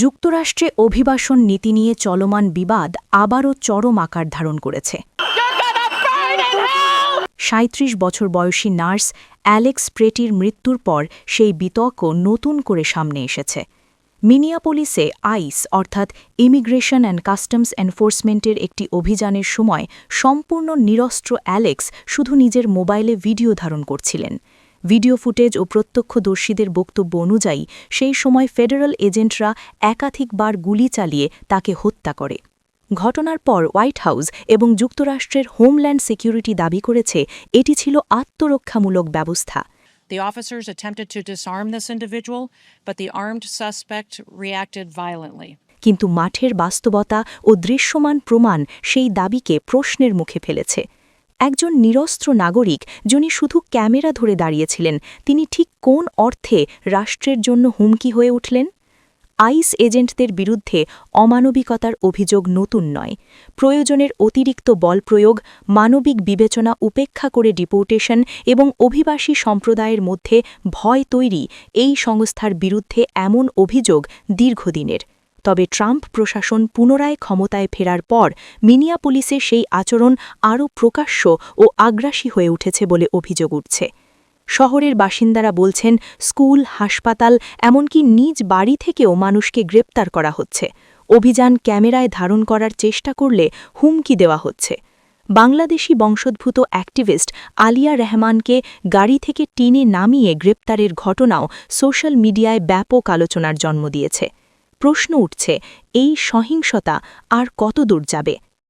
যুক্তরাষ্ট্রে অভিবাসন নীতি নিয়ে চলমান বিবাদ আবারও চরম আকার ধারণ করেছে। সাঁত্রিশ বছর বয়সী নার্স অ্যালেক্স প্রেটির মৃত্যুর পর সেই বিতর্ক নতুন করে সামনে এসেছে। মিনিয়াপোলিসে আইস, অর্থাৎ ইমিগ্রেশন অ্যান্ড কাস্টমস এনফোর্সমেন্টের একটি অভিযানের সময় সম্পূর্ণ নিরস্ত্র অ্যালেক্স শুধু নিজের মোবাইলে ভিডিও ধারণ করছিলেন। ভিডিও ফুটেজ ও প্রত্যক্ষদর্শীদের বক্তব্য অনুযায়ী সেই সময় ফেডারেল এজেন্টরা একাধিকবার গুলি চালিয়ে তাকে হত্যা করে। ঘটনার পর হোয়াইট হাউস এবং যুক্তরাষ্ট্রের হোমল্যান্ড সিকিউরিটি দাবি করেছে এটি ছিল আত্মরক্ষামূলক ব্যবস্থা। The officers attempted to disarm this individual, but the armed suspect reacted violently. কিন্তু মাঠের বাস্তবতা ও দৃশ্যমান প্রমাণ সেই দাবিকে প্রশ্নের মুখে ফেলেছে। একজন নিরস্ত্র নাগরিক যিনি শুধু ক্যামেরা ধরে দাঁড়িয়েছিলেন, তিনি ঠিক কোন অর্থে রাষ্ট্রের জন্য হুমকি হয়ে উঠলেন? আইস এজেন্টদের বিরুদ্ধে অমানবিকতার অভিযোগ নতুন নয়। প্রয়োজনের অতিরিক্ত বল প্রয়োগ, মানবিক বিবেচনা উপেক্ষা করে ডিপোর্টেশন এবং অভিবাসী সম্প্রদায়ের মধ্যে ভয় তৈরি এই সংস্থার বিরুদ্ধে এমন অভিযোগ দীর্ঘদিনের। তবে ট্রাম্প প্রশাসন পুনরায় ক্ষমতায় ফেরার পর মিনিয়া মিনিয়াপুলিসে সেই আচরণ আরও প্রকাশ্য ও আগ্রাসী হয়ে উঠেছে বলে অভিযোগ উঠছে। শহরের বাসিন্দারা বলছেন, স্কুল, হাসপাতাল, এমনকি নিজ বাড়ি থেকেও মানুষকে গ্রেপ্তার করা হচ্ছে। অভিযান ক্যামেরায় ধারণ করার চেষ্টা করলে হুমকি দেওয়া হচ্ছে। বাংলাদেশি বংশোদ্ভূত অ্যাক্টিভিস্ট আলিয়া রহমানকে গাড়ি থেকে টিনে নামিয়ে গ্রেপ্তারের ঘটনাও সোশ্যাল মিডিয়ায় ব্যাপক আলোচনার জন্ম দিয়েছে। প্রশ্ন উঠছে এই সহিংসতা আর কত দূর যাবে?